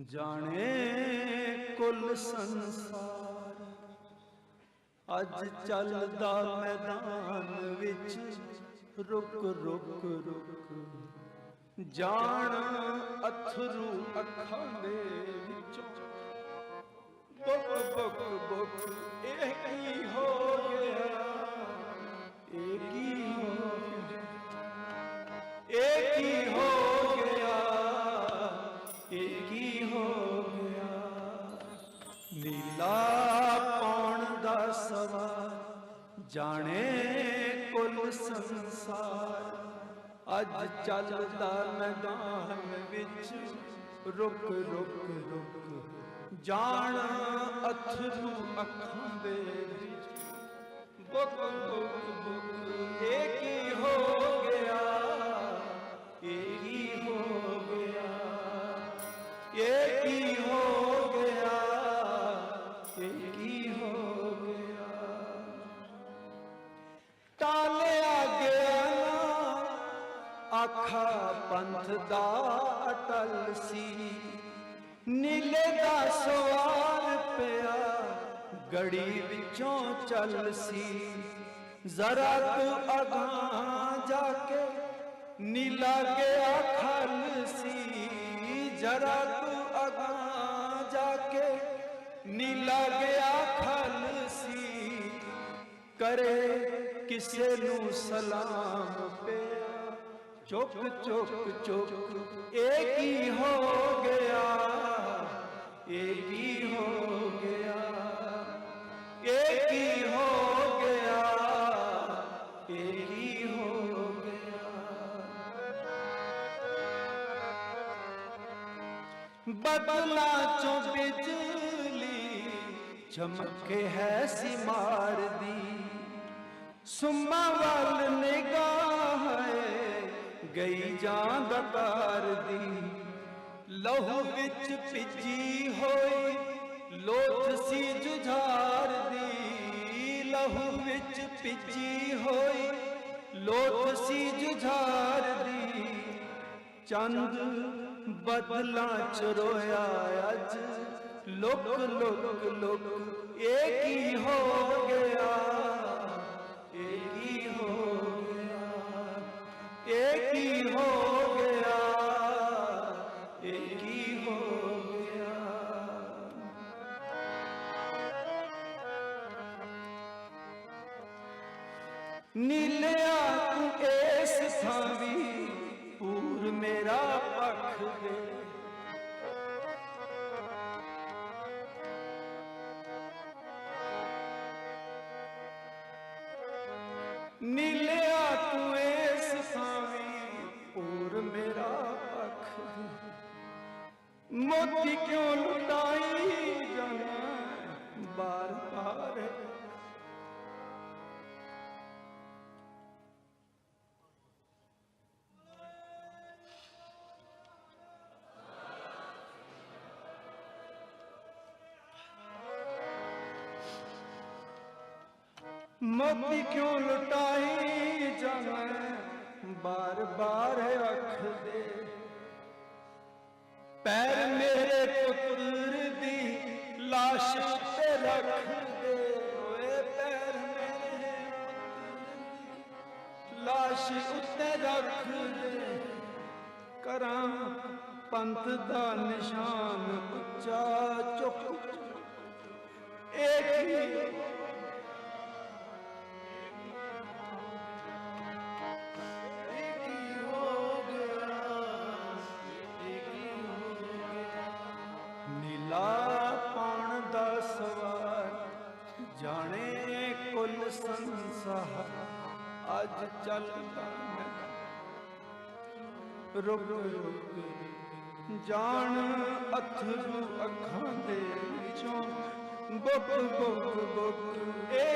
जाने कुल संसार। अज चलदा मैदान विच रुक रुक रुक। जान अथरू अखां दे ਜਾਣੇ ਕੁੱਲ ਸੰਸਾਰ। ਅੱਜ ਚੱਲਦਾ ਮੈਦਾਨ ਵਿੱਚ ਰੁਕ ਰੁਕ ਰੁਕ। ਜਾਣ ਅਥਰੂ ਅੱਖਾਂ ਦੇ ਵਿੱਚ। ਬੁੱਕ ਬੁੱਕ ਆਖਾ ਪੰਥ ਦਾ ਅਟਲ ਸੀ ਨੀਲੇ ਦਾ ਸਵਾਰ ਪਿਆ ਗੜੀ ਵਿੱਚੋਂ ਚੱਲ ਸੀ ਜ਼ਰਾ ਤੂੰ ਅਗਾਂ ਜਾ ਕੇ ਨੀਲਾ ਗਿਆ ਖਲ ਸੀ ਜਰਾ ਤੂੰ ਅਗਾਂ ਜਾ ਕੇ ਨੀਲਾ ਗਿਆ ਖਲ ਸੀ ਕਰੇ ਕਿਸੇ ਨੂੰ ਸਲਾਮ चुप चुप चुप एक ही हो गया, एक ही हो गया। एक ही हो गया, एक ही हो गया। बदला चो बिजली चमके है, सिमार दी। सुमा वाल ने गा ਗਈ ਜਾਂ ਦਤਾਰ ਦੀ। ਲਹੂ ਵਿੱਚ ਭਿੱਜੀ ਹੋਈ ਲੋਥ ਸੀ ਜੁਝਾਰ ਦੀ। ਲਹੂ ਵਿੱਚ ਭਿੱਜੀ ਹੋਈ ਲੋਥ ਸੀ ਜੁਝਾਰ ਦੀ। ਚੰਦ ਬਦਲਾ ਚ ਰੋਇਆ ਅੱਜ। ਲੁਕ ਲੁਕ ਲੁਕ ਇਹ ਕੀ बेगी हो गया। नीले एस थावी पूर मेरा पख मोती क्यों लुटाई जाना? बार बार। मोती क्यों लुटाई जाना? बार बार रख अख दे। ਪੈਰ ਮੇਰੇ ਪੁੱਤਰ ਦੀ ਲਾਸ਼ ਤੇ ਰੱਖ ਦੇ ਓਏ ਪੈਰ ਮੇਰੇ ਪੁੱਤਰ ਲਾਸ਼ ਉੱਤੇ ਰੱਖ ਦੇ ਕਰਾਂ ਪੰਥ ਦਾ ਨਿਸ਼ਾਨ ਉੱਚਾ ਚੁੱਕ। ਇੱਕ ਹੀ ਸੰਸਾਰ ਅੱਜ ਚੱਲਦਾ ਮੈਂ ਰੁਕ ਰੁਕ ਜਾਣ ਅਥਰੂ ਅੱਖਾਂ ਦੇ ਵਿੱਚੋਂ ਬੁੱਕ ਬੁੱਕ ਬੁੱਕ, ਇਹ